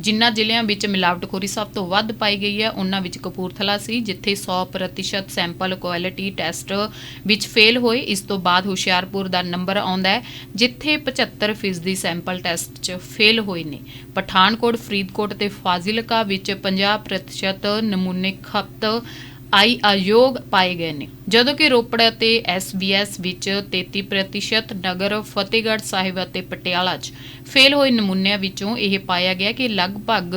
ਜਿਨ੍ਹਾਂ ਜ਼ਿਲ੍ਹਿਆਂ ਵਿੱਚ ਮਿਲਾਵਟਖੋਰੀ ਸਭ ਤੋਂ ਵੱਧ ਪਾਈ ਗਈ ਹੈ, ਉਹਨਾਂ ਵਿੱਚ ਕਪੂਰਥਲਾ ਸੀ, ਜਿੱਥੇ 100% ਸੈਂਪਲ ਕੁਆਲਿਟੀ ਟੈਸਟ ਵਿੱਚ ਫੇਲ ਹੋਏ। ਇਸ ਤੋਂ ਬਾਅਦ ਹੁਸ਼ਿਆਰਪੁਰ ਦਾ ਨੰਬਰ ਆਉਂਦਾ ਹੈ, ਜਿੱਥੇ 75% ਸੈਂਪਲ ਟੈਸਟ 'ਚ ਫੇਲ ਹੋਏ ਨੇ। ਪਠਾਨਕੋਟ, ਫਰੀਦਕੋਟ ਤੇ ਫਾਜ਼ਿਲਕਾ ਵਿੱਚ 50% ਨਮੂਨੇ ਖਪਤ ਆਈ ਅਯੋਗ ਪਾਏ ਗਏ ਨੇ। ਜਦੋਂ ਕਿ ਰੋਪੜ ਅਤੇ ਐਸਬੀਐਸ ਵਿੱਚ 33% ਨਗਰ ਫਤਿਹਗੜ੍ਹ ਸਾਹਿਬ ਅਤੇ ਪਟਿਆਲਾ 'ਚ ਫੇਲ ਹੋਏ ਨਮੂਨਿਆਂ ਵਿੱਚੋਂ ਇਹ ਪਾਇਆ ਗਿਆ ਕਿ ਲਗਭਗ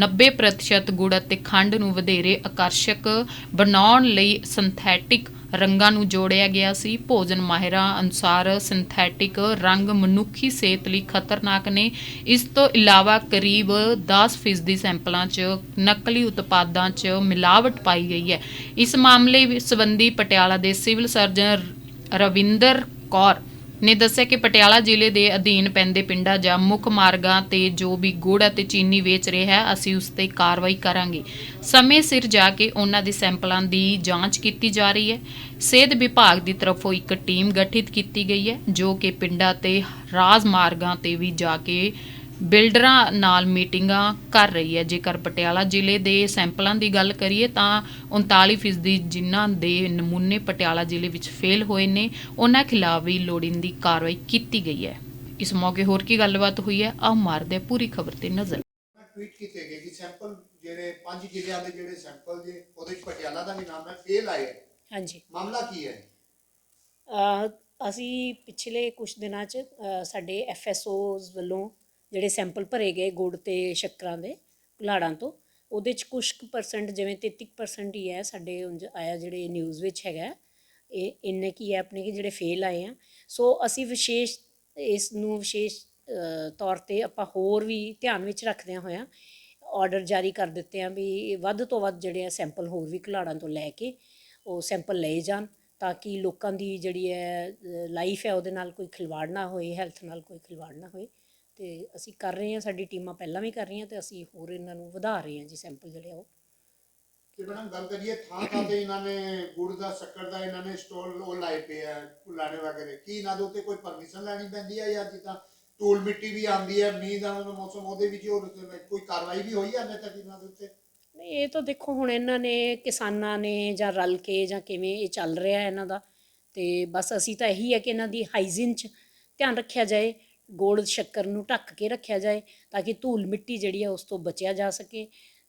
90% ਗੁੜ ਅਤੇ ਖੰਡ ਨੂੰ ਵਧੇਰੇ ਆਕਰਸ਼ਕ ਬਣਾਉਣ ਲਈ ਸਿੰਥੈਟਿਕ ਰੰਗਾਂ ਨੂੰ ਜੋੜਿਆ ਗਿਆ ਸੀ। ਭੋਜਨ ਮਾਹਿਰਾਂ ਅਨੁਸਾਰ ਸਿੰਥੈਟਿਕ ਰੰਗ ਮਨੁੱਖੀ ਸਿਹਤ ਲਈ ਖਤਰਨਾਕ ਨੇ। ਇਸ ਤੋਂ ਇਲਾਵਾ ਕਰੀਬ 10% ਸੈਂਪਲਾਂ 'ਚ ਨਕਲੀ ਉਤਪਾਦਾਂ 'ਚ ਮਿਲਾਵਟ ਪਾਈ ਗਈ ਹੈ। ਇਸ ਮਾਮਲੇ ਵਿੱਚ ਸੰਬੰਧੀ ਪਟਿਆਲਾ ਦੇ ਸਿਵਲ ਸਰਜਨ ਰਵਿੰਦਰ ਕੌਰ ਨੇ ਦੱਸਿਆ ਕਿ ਪਟਿਆਲਾ ਜ਼ਿਲ੍ਹੇ ਦੇ ਅਧੀਨ ਪੈਂਦੇ ਪਿੰਡਾਂ ਜਾਂ ਮੁੱਖ ਮਾਰਗਾਂ ਤੇ ਜੋ ਵੀ ਗੁੜ ਅਤੇ ਚੀਨੀ ਵੇਚ ਰਿਹਾ ਹੈ ਅਸੀਂ ਉਸ ਤੇ ਕਾਰਵਾਈ ਕਰਾਂਗੇ। ਸਮੇਂ ਸਿਰ ਜਾ ਕੇ ਉਹਨਾਂ ਦੇ ਸੈਂਪਲਾਂ ਦੀ ਜਾਂਚ ਕੀਤੀ ਜਾ ਰਹੀ ਹੈ। ਸਿਹਤ ਵਿਭਾਗ ਦੀ ਤਰਫੋਂ ਇੱਕ ਟੀਮ ਗਠਿਤ ਕੀਤੀ ਗਈ ਹੈ, ਜੋ ਕਿ ਪਿੰਡਾਂ ਤੇ ਰਾਜ ਮਾਰਗਾਂ ਤੇ ਵੀ ਜਾ ਕੇ ਬਿਲਡਰਾਂ ਨਾਲ ਮੀਟਿੰਗਾਂ ਕਰ ਰਹੀ ਹੈ ਜੇਕਰ ਪਟਿਆਲਾ ਜ਼ਿਲ੍ਹੇ ਦੇ ਸੈਂਪਲਾਂ ਦੀ ਗੱਲ ਕਰੀਏ ਤਾਂ 39% ਜਿਨ੍ਹਾਂ ਦੇ ਨਮੂਨੇ ਪਟਿਆਲਾ ਜ਼ਿਲ੍ਹੇ ਵਿੱਚ ਫੇਲ ਹੋਏ ਨੇ ਉਹਨਾਂ ਖਿਲਾਫ ਵੀ ਲੋੜੀਂਦੀ ਕਾਰਵਾਈ ਕੀਤੀ ਗਈ ਹੈ। ਇਸ ਮੌਕੇ ਹੋਰ ਕੀ ਗੱਲਬਾਤ ਹੋਈ ਹੈ ਆਓ ਮਾਰਦੇ ਪੂਰੀ ਖਬਰ ਤੇ ਨਜ਼ਰ। ਮੈਂ ਟਵੀਟ ਕੀਤੇ ਗਏ ਕਿ ਸੈਂਪਲ ਜਿਹੜੇ ਪੰਜ ਜ਼ਿਲ੍ਹਿਆਂ ਦੇ ਜਿਹੜੇ ਸੈਂਪਲ ਜੇ ਉਹਦੇ ਵਿੱਚ ਪਟਿਆਲਾ ਦਾ ਵੀ ਨਾਮ ਹੈ ਫੇਲ ਆਏ ਹੈ। ਹਾਂਜੀ। ਮਾਮਲਾ ਕੀ ਹੈ? ਅਹ ਅਸੀਂ ਪਿਛਲੇ ਕੁਝ ਦਿਨਾਂ 'ਚ ਅਹ ਸਾਡੇ ਐਫਐਸਓਜ਼ ਵੱਲੋਂ ਜਿਹੜੇ ਸੈਂਪਲ ਭਰੇ ਗਏ ਗੁੜ ਤੇ ਸ਼ੱਕਰਾਂ ਦੇ ਘੁਲਾੜਾਂ ਤੋਂ, ਉਹਦੇ 'ਚ ਕੁਝ ਕੁ ਪਰਸੈਂਟ ਜਿਵੇਂ 33% ਹੀ ਹੈ ਸਾਡੇ ਉਂਝ ਆਇਆ ਜਿਹੜੇ ਨਿਊਜ਼ ਵਿੱਚ ਹੈਗਾ ਇਹ ਇੰਨੇ ਕੀ ਹੈ ਆਪਣੇ ਕਿ ਜਿਹੜੇ ਫੇਲ ਆਏ ਆ। ਸੋ ਅਸੀਂ ਵਿਸ਼ੇਸ਼ ਇਸ ਨੂੰ ਵਿਸ਼ੇਸ਼ ਤੌਰ ਤੇ ਆਪਾਂ ਹੋਰ ਵੀ ਧਿਆਨ ਵਿੱਚ ਰੱਖਦਿਆਂ ਹੋਇਆਂ ਆਰਡਰ ਜਾਰੀ ਕਰ ਦਿੱਤੇ ਆ ਵੀ ਵੱਧ ਤੋਂ ਵੱਧ ਜਿਹੜੇ ਆ ਸੈਂਪਲ ਹੋਰ ਵੀ ਘੁਲਾੜਾਂ ਤੋਂ ਲੈ ਕੇ ਉਹ ਸੈਂਪਲ ਲਏ ਜਾਣ ਤਾਂ ਕਿ ਲੋਕਾਂ ਦੀ ਜਿਹੜੀ ਹੈ ਲਾਈਫ ਹੈ ਉਹਦੇ ਨਾਲ ਕੋਈ ਖਿਲਵਾੜ ਨਾ ਹੋਏ ਹੈਲਥ ਨਾਲ ਕੋਈ ਖਿਲਵਾੜ ਨਾ ਹੋਏ। ਤੇ ਅਸੀਂ ਕਰ ਰਹੇ ਹਾਂ ਸਾਡੀ ਟੀਮਾਂ ਪਹਿਲਾਂ ਵੀ ਕਰ ਰਹੀਆਂ ਤੇ ਅਸੀਂ ਹੋਰ ਇਹਨਾਂ ਨੂੰ ਵਧਾ ਰਹੇ ਹਾਂ ਜੀ ਸੈਂਪਲ ਜਿਹੜੇ ਆ ਉਹ। ਤੇ ਮੈਡਮ ਗੱਲ ਕਰੀਏ ਥਾਂ ਥਾਂ ਤੇ ਇਹਨਾਂ ਨੇ ਗੁੜ ਦਾ ਸ਼ੱਕਰ ਦਾ ਇਹਨਾਂ ਨੇ ਸਟੋਲ ਉਹ ਲਾਏ ਪਏ ਆ ਕੁਲਾੜੇ ਵਗੈਰੇ। ਕੀ ਇਹਨਾਂ ਦੇ ਉੱਤੇ ਕੋਈ ਪਰਮਿਸ਼ਨ ਲੈਣੀ ਪੈਂਦੀ ਹੈ ਜਾਂ ਜਿੱਦਾਂ ਧੂਲ ਮਿੱਟੀ ਵੀ ਆਉਂਦੀ ਹੈ ਮੀਂਹ ਦਾ ਮੌਸਮ ਉਹਦੇ ਵਿੱਚ ਹੋਰ ਕੋਈ ਕਾਰਵਾਈ ਵੀ ਹੋਈ ਅੰਨੇ ਤੱਕ ਇਹਨਾਂ ਦੇ ਉੱਤੇ? ਨਹੀਂ ਇਹ ਤਾਂ ਦੇਖੋ ਹੁਣ ਇਹਨਾਂ ਨੇ ਕਿਸਾਨਾਂ ਨੇ ਜਾਂ ਰਲ ਕੇ ਜਾਂ ਕਿਵੇਂ ਇਹ ਚੱਲ ਰਿਹਾ ਇਹਨਾਂ ਦਾ ਤੇ ਬਸ ਅਸੀਂ ਤਾਂ ਇਹੀ ਹੈ ਕਿ ਇਹਨਾਂ ਦੀ ਹਾਈਜੀਨ 'ਚ ਧਿਆਨ ਰੱਖਿਆ ਜਾਏ। ਗੋੜ ਸ਼ੱਕਰ ਨੂੰ ਢੱਕ ਕੇ ਰੱਖਿਆ ਜਾਏ ਤਾਂ ਕਿ ਧੂਲ ਮਿੱਟੀ ਜਿਹੜੀ ਹੈ ਉਸ ਤੋਂ ਬਚਿਆ ਜਾ ਸਕੇ।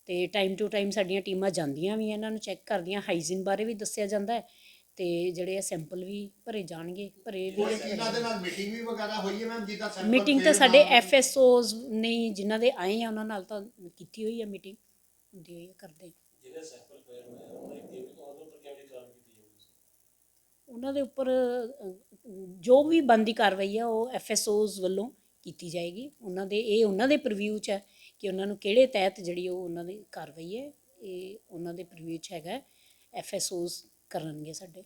ਤੇ ਟਾਈਮ ਟੂ ਟਾਈਮ ਸਾਡੀਆਂ ਟੀਮਾਂ ਜਾਂਦੀਆਂ ਵੀ ਇਹਨਾਂ ਨੂੰ ਚੈੱਕ ਕਰਦੀਆਂ। ਹਾਈਜੀਨ ਬਾਰੇ ਵੀ ਦੱਸਿਆ ਜਾਂਦਾ ਹੈ ਤੇ ਜਿਹੜੇ ਸੈਂਪਲ ਵੀ ਭਰੇ ਜਾਣਗੇ ਭਰੇ ਵੀ ਇਹਨਾਂ ਦੇ ਨਾਲ ਮੀਟਿੰਗ ਵੀ ਵਗੈਰਾ ਹੋਈ ਹੈ ਮੈਮ ਜਿੱਦਾਂ sample ਮੀਟਿੰਗ ਤਾਂ ਸਾਡੇ। ਐਫਐਸਓਜ਼ ਨੇ ਹੀ ਜਿਨ੍ਹਾਂ ਦੇ ਆਏ ਆ ਉਹਨਾਂ ਨਾਲ ਤਾਂ ਕੀਤੀ ਹੋਈ ਹੈ ਮੀਟਿੰਗ ਹੁੰਦੀ ਹੋਈ ਹੈ ਕਰਦੇ ਉਹਨਾਂ ਦੇ ਉੱਪਰ ਜੋ ਵੀ ਬੰਦੀ ਕਾਰਵਾਈ ਹੈ ਉਹ ਐਫਐਸਓਜ਼ ਵੱਲੋਂ ਕੀਤੀ ਜਾਏਗੀ। ਉਹਨਾਂ ਦੇ, ਇਹ ਉਹਨਾਂ ਦੇ ਪ੍ਰੀਵਿਊ 'ਚ ਹੈ ਕਿ ਉਹਨਾਂ ਨੂੰ ਕਿਹੜੇ ਤਹਿਤ ਜਿਹੜੀ ਉਹ ਉਹਨਾਂ ਦੀ ਕਾਰਵਾਈ ਹੈ, ਇਹ ਉਹਨਾਂ ਦੇ ਪ੍ਰੀਵਿਊ 'ਚ ਹੈਗਾ ਐਫਐਸਓਜ਼ ਕਰਨਗੇ ਸਾਡੇ।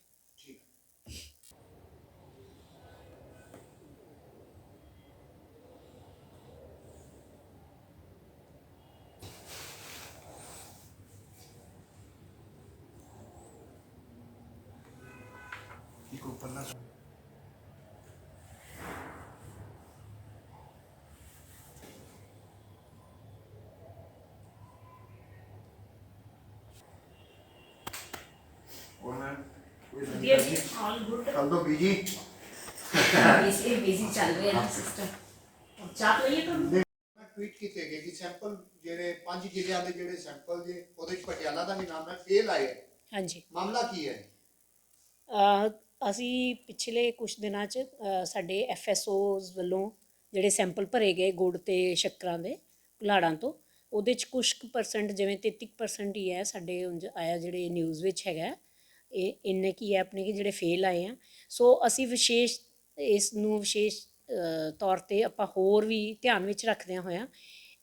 ਉੱਪਰਲਾ ਉਹਨਾਂ ਕੋਈ ਆਲ ਗੁੱਡ ਕੱਲ ਤੋਂ ਬੀਜੀ ਬਿਜ਼ੀ ਬਿਜ਼ੀ ਚੱਲ ਰਿਹਾ ਨਾ ਸਿਸਟਮ ਚਾਹ ਲਈਏ ਤੁਹਾਨੂੰ? ਮੈਂ ਟਵੀਟ ਕੀਤੇ ਗਏ ਕਿ ਸੈਂਪਲ ਜਿਹੜੇ ਪੰਜ ਜ਼ਿਲ੍ਹਿਆਂ ਦੇ ਜਿਹੜੇ ਸੈਂਪਲ ਜੇ ਉਹਦੇ ਵਿੱਚ ਪਟਿਆਲਾ ਦਾ ਵੀ ਨਾਮ ਹੈ ਫੇਲ ਹੈ। ਹਾਂਜੀ। ਮਾਮਲਾ ਕੀ ਹੈ? ਅਸੀਂ ਪਿਛਲੇ ਕੁਝ ਦਿਨਾਂ 'ਚ, ਅਹ, ਸਾਡੇ ਐਫਐਸਓਜ਼ ਵੱਲੋਂ ਜਿਹੜੇ ਸੈਂਪਲ ਭਰੇ ਗਏ ਗੁੜ ਤੇ ਸ਼ੱਕਰਾਂ ਦੇ ਘੁਲਾੜਾਂ ਤੋਂ, ਉਹਦੇ 'ਚ ਕੁਝ ਕੁ ਪਰਸੈਂਟ ਜਿਵੇਂ 33% ਹੀ ਹੈ ਸਾਡੇ ਉਂਝ ਆਇਆ ਜਿਹੜੇ ਨਿਊਜ਼ ਵਿੱਚ ਹੈਗਾ। ਇਹ ਇੰਨੇ ਕੀ ਹੈ ਆਪਣੇ ਕਿ ਜਿਹੜੇ ਫੇਲ ਆਏ ਆ। ਸੋ ਅਸੀਂ ਵਿਸ਼ੇਸ਼ ਇਸ ਨੂੰ ਵਿਸ਼ੇਸ਼ ਤੌਰ ਤੇ ਆਪਾਂ ਹੋਰ ਵੀ ਧਿਆਨ ਵਿੱਚ ਰੱਖਦਿਆਂ ਹੋਇਆਂ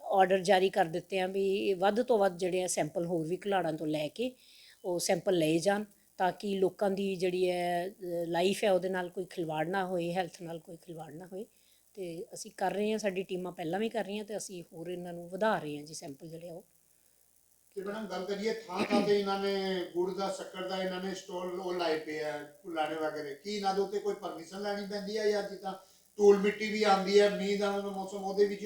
ਆਰਡਰ ਜਾਰੀ ਕਰ ਦਿੱਤੇ ਆ ਵੀ ਵੱਧ ਤੋਂ ਵੱਧ ਜਿਹੜੇ ਆ ਸੈਂਪਲ ਹੋਰ ਵੀ ਘੁਲਾੜਾਂ ਤੋਂ ਲੈ ਕੇ ਉਹ ਸੈਂਪਲ ਲਏ ਜਾਣ। ਤਾਂ ਕਿ ਲੋਕਾਂ ਦੀ ਜਿਹੜੀ ਹੈ ਲਾਈਫ ਹੈ ਉਹਦੇ ਨਾਲ ਕੋਈ ਖਿਲਵਾੜ ਨਾ ਹੋਏ ਹੈਲਥ ਨਾਲ ਕੋਈ ਖਿਲਵਾੜ ਨਾ ਹੋਏ। ਤੇ ਅਸੀਂ ਕਰ ਰਹੇ ਹਾਂ, ਸਾਡੀ ਟੀਮਾਂ ਪਹਿਲਾਂ ਵੀ ਕਰ ਰਹੀਆਂ ਤੇ ਅਸੀਂ ਹੋਰ ਇਹਨਾਂ ਨੂੰ ਵਧਾ ਰਹੇ ਹਾਂ ਜੀ ਸੈਂਪਲ ਜਿਹੜੇ ਆ ਉਹ। ਤੇ ਮੈਡਮ ਗੱਲ ਕਰੀਏ, ਥਾਂ ਥਾਂ ਤੇ ਇਹਨਾਂ ਨੇ ਗੁੜ ਦਾ, ਸ਼ੱਕਰ ਦਾ ਇਹਨਾਂ ਨੇ ਸਟੋਲ ਉਹ ਲਾਏ ਪਏ ਆ ਕੁਲਾੜੇ ਵਗੈਰੇ। ਕੀ ਇਹਨਾਂ ਦੇ ਉੱਤੇ ਕੋਈ ਪਰਮਿਸ਼ਨ ਲੈਣੀ ਪੈਂਦੀ ਹੈ ਜਾਂ ਜਿੱਦਾਂ ਧੂਲ ਮਿੱਟੀ ਵੀ ਆਉਂਦੀ ਹੈ, ਮੀਂਹ ਦਾ ਮੌਸਮ ਉਹਦੇ ਵਿੱਚ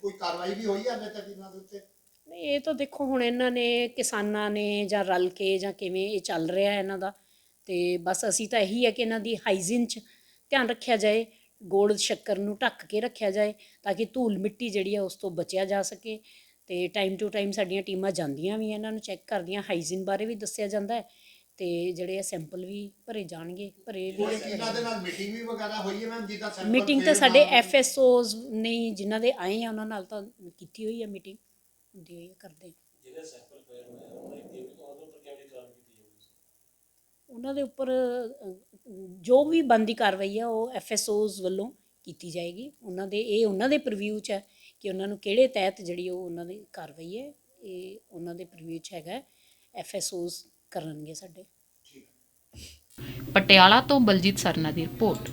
ਕੋਈ ਕਾਰਵਾਈ ਵੀ ਹੋਈ ਹੈ ਹਲੇ ਤੱਕ ਇਹਨਾਂ ਦੇ ਉੱਤੇ? ਇਹ ਤਾਂ ਦੇਖੋ ਹੁਣ ਇਹਨਾਂ ਨੇ ਕਿਸਾਨਾਂ ਨੇ ਜਾਂ ਰਲ ਕੇ ਜਾਂ ਕਿਵੇਂ ਇਹ ਚੱਲ ਰਿਹਾ ਇਹਨਾਂ ਦਾ ਤੇ ਬਸ ਅਸੀਂ ਤਾਂ ਇਹੀ ਹੈ ਕਿ ਇਹਨਾਂ ਦੀ ਹਾਈਜੀਨ 'ਚ ਧਿਆਨ ਰੱਖਿਆ ਜਾਏ ਗੋੜ ਸ਼ੱਕਰ ਨੂੰ ਢੱਕ ਕੇ ਰੱਖਿਆ ਜਾਏ ਤਾਂ ਕਿ ਧੂਲ ਮਿੱਟੀ ਜਿਹੜੀ ਹੈ ਉਸ ਤੋਂ ਬਚਿਆ ਜਾ ਸਕੇ ਤੇ ਟਾਈਮ ਟੂ ਟਾਈਮ ਸਾਡੀਆਂ ਟੀਮਾਂ ਜਾਂਦੀਆਂ ਵੀ ਇਹਨਾਂ ਨੂੰ ਚੈੱਕ ਕਰਦੀਆਂ ਹਾਈਜੀਨ ਬਾਰੇ ਵੀ ਦੱਸਿਆ ਜਾਂਦਾ ਹੈ ਤੇ ਜਿਹੜੇ ਆ ਸੈਂਪਲ ਵੀ ਭਰੇ ਜਾਣਗੇ ਭਰੇ ਵੀ ਇਹਨਾਂ ਦੇ ਨਾਲ ਮੀਟਿੰਗ ਵੀ ਵਗੈਰਾ ਹੋਈ ਹੈ ਮੈਮ ਜਿੱਦਾਂ sample ਮੀਟਿੰਗ ਤਾਂ ਸਾਡੇ। ਐਫਐਸਓਜ਼ ਨੇ ਜਿਨ੍ਹਾਂ ਦੇ ਆਏ ਆ ਉਹਨਾਂ ਨਾਲ ਤਾਂ ਕੀਤੀ ਹੋਈ ਹੈ ਮੀਟਿੰਗ ਹੁੰਦੀ ਹੋਈ ਕਰਦੇ ਹਾਂ। ਜਿਹੜੇ ਸੈਂਪਲ ਫੇਰ ਹੋਏ ਆ, ਉਹਨਾਂ ਦੀ ਉੱਪਰ ਕਿਹੜੀ ਕਾਰਵਾਈ ਕੀਤੀ ਜਾਊਗੀ ਉਹਨਾਂ ਦੇ ਉੱਪਰ ਅ, ਜੋ ਵੀ ਬੰਦੀ ਕਾਰਵਾਈ ਹੈ ਉਹ ਐਫਐਸਓਜ਼ ਵੱਲੋਂ ਕੀਤੀ ਜਾਏਗੀ। ਉਹਨਾਂ ਦੇ ਇਹ ਉਹਨਾਂ ਦੇ ਪ੍ਰੀਵਿਊ 'ਚ ਹੈ ਕਿ ਉਹਨਾਂ ਨੂੰ ਕਿਹੜੇ ਤਹਿਤ ਜਿਹੜੀ ਉਹ ਉਹਨਾਂ ਦੀ ਕਾਰਵਾਈ ਹੈ ਇਹ ਉਹਨਾਂ ਦੇ ਪ੍ਰੀਵਿਊ 'ਚ ਹੈਗਾ ਐਫਐਸਓਜ਼ ਕਰਨਗੇ ਸਾਡੇ। ਪਟਿਆਲਾ ਤੋਂ ਬਲਜੀਤ ਸਰਨਾ ਦੀ ਰਿਪੋਰਟ।